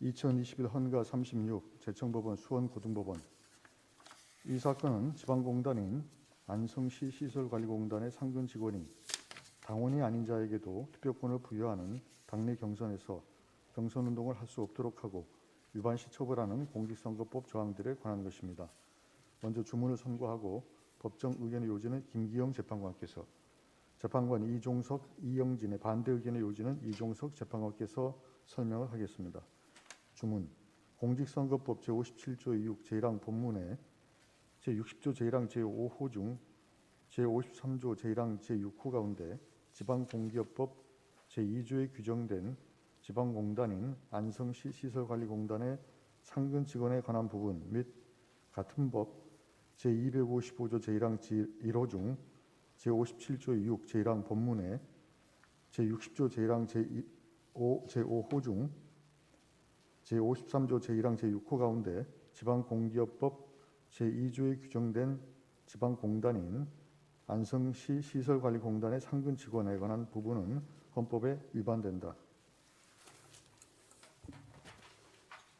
2021 헌가 36 제청법원 수원고등법원 이 사건은 지방공단인 안성시 시설관리공단의 상근 직원이 당원이 아닌 자에게도 투표권을 부여하는 당내 경선에서 경선운동을 할 수 없도록 하고 위반 시 처벌하는 공직선거법 조항들에 관한 것입니다. 먼저 주문을 선고하고 법정 의견의 요지는 김기영 재판관께서 재판관 이종석, 이영진의 반대 의견의 요지는 이종석 재판관께서 설명을 하겠습니다. 주문. 공직선거법 제57조 2육 제1항 본문에 제60조 제1항 제5호 중 제53조 제1항 제6호 가운데 지방공기업법 제2조에 규정된 지방공단인 안성시 시설관리공단의 상근 직원에 관한 부분 및 같은 법 제255조 제1항 제1호 중 제57조 2육 제1항 본문에 제60조 제1항 제5 제5호 중 제53조 제1항 제6호 가운데 지방공기업법 제2조에 규정된 지방공단인 안성시 시설관리공단의 상근 직원에 관한 부분은 헌법에 위반된다.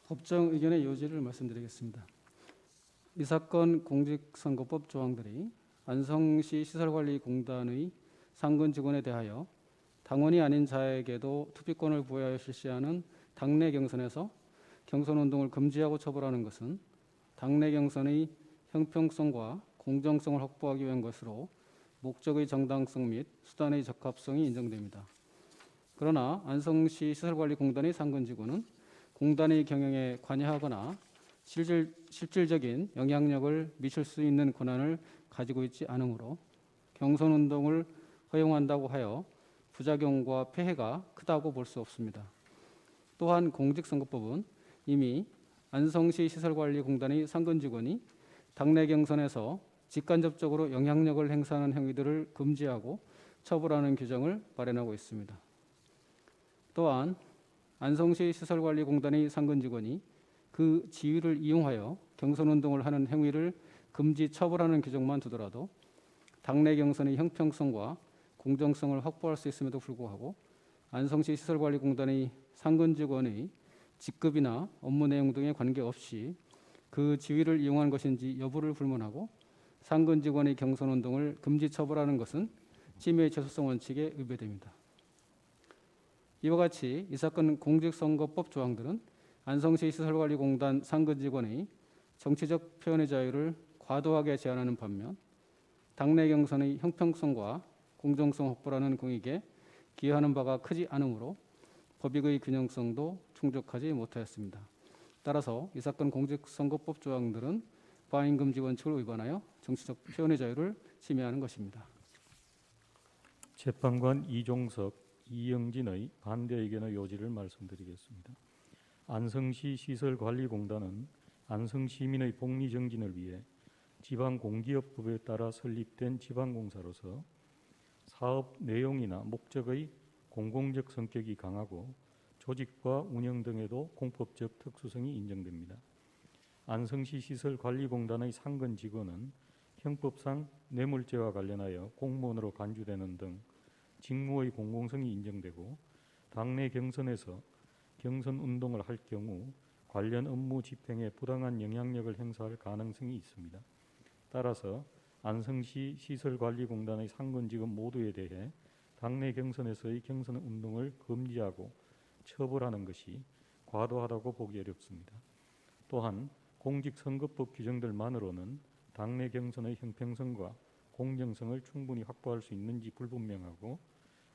법정 의견의 요지를 말씀드리겠습니다. 이 사건 공직선거법 조항들이 안성시 시설관리공단의 상근 직원에 대하여 당원이 아닌 자에게도 투표권을 부여하여 실시하는 당내 경선에서 경선 운동을 금지하고 처벌하는 것은 당내 경선의 형평성과 공정성을 확보하기 위한 것으로 목적의 정당성 및 수단의 적합성이 인정됩니다. 그러나 안성시 시설관리공단의 상근 직원은 공단의 경영에 관여하거나 실질, 실질적인 영향력을 미칠 수 있는 권한을 가지고 있지 않으므로 경선 운동을 허용한다고 하여 부작용과 폐해가 크다고 볼 수 없습니다. 또한 공직선거법은 이미 안성시 시설관리공단의 상근 직원이 당내 경선에서 직간접적으로 영향력을 행사하는 행위들을 금지하고 처벌하는 규정을 마련하고 있습니다. 또한 안성시 시설관리공단의 상근 직원이 그 지위를 이용하여 경선 운동을 하는 행위를 금지 처벌하는 규정만 두더라도 당내 경선의 형평성과 공정성을 확보할 수 있음에도 불구하고 안성시 시설관리공단의 상근 직원의 직급이나 업무 내용 등에 관계없이 그 지위를 이용한 것인지 여부를 불문하고 상근 직원의 경선 운동을 금지 처벌하는 것은 침해의 최소성 원칙에 위배됩니다. 이와 같이 이 사건 공직선거법 조항들은 안성시 시설관리공단 상근 직원의 정치적 표현의 자유를 과도하게 제한하는 반면 당내 경선의 형평성과 공정성 확보라는 공익에 기여하는 바가 크지 않으므로 법익의 균형성도 충족하지 못하였습니다. 따라서 이 사건 공직선거법 조항들은 과잉금지 원칙을 위반하여 정치적 표현의 자유를 침해하는 것입니다. 재판관 이종석, 이영진의 반대 의견의 요지를 말씀드리겠습니다. 안성시 시설관리공단은 안성시민의 복리 정진을 위해 지방공기업법에 따라 설립된 지방공사로서 사업 내용이나 목적의 공공적 성격이 강하고 조직과 운영 등에도 공법적 특수성이 인정됩니다. 안성시 시설관리공단의 상근 직원은 형법상 뇌물죄와 관련하여 공무원으로 간주되는 등 직무의 공공성이 인정되고 당내 경선에서 경선 운동을 할 경우 관련 업무 집행에 부당한 영향력을 행사할 가능성이 있습니다. 따라서 안성시 시설관리공단의 상근 직원 모두에 대해 당내 경선에서의 경선 운동을 금지하고 처벌하는 것이 과도하다고 보기 어렵습니다. 또한 공직선거법 규정들만으로는 당내 경선의 형평성과 공정성을 충분히 확보할 수 있는지 불분명하고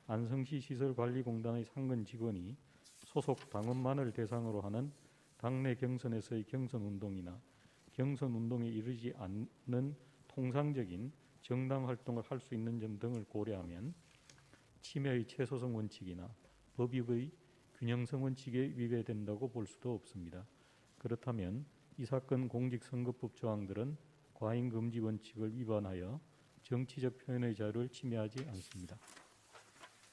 안성시 시설관리공단의 상근 직원이 소속 당원만을 대상으로 하는 당내 경선에서의 경선 운동이나 경선 운동에 이르지 않는 통상적인 정당 활동을 할 수 있는 점 등을 고려하면 침해의 최소성 원칙이나 법익의 균형성 원칙에 위배된다고 볼 수도 없습니다. 그렇다면 이 사건 공직선거법 조항들은 과잉 금지 원칙을 위반하여 정치적 표현의 자유를 침해하지 않습니다.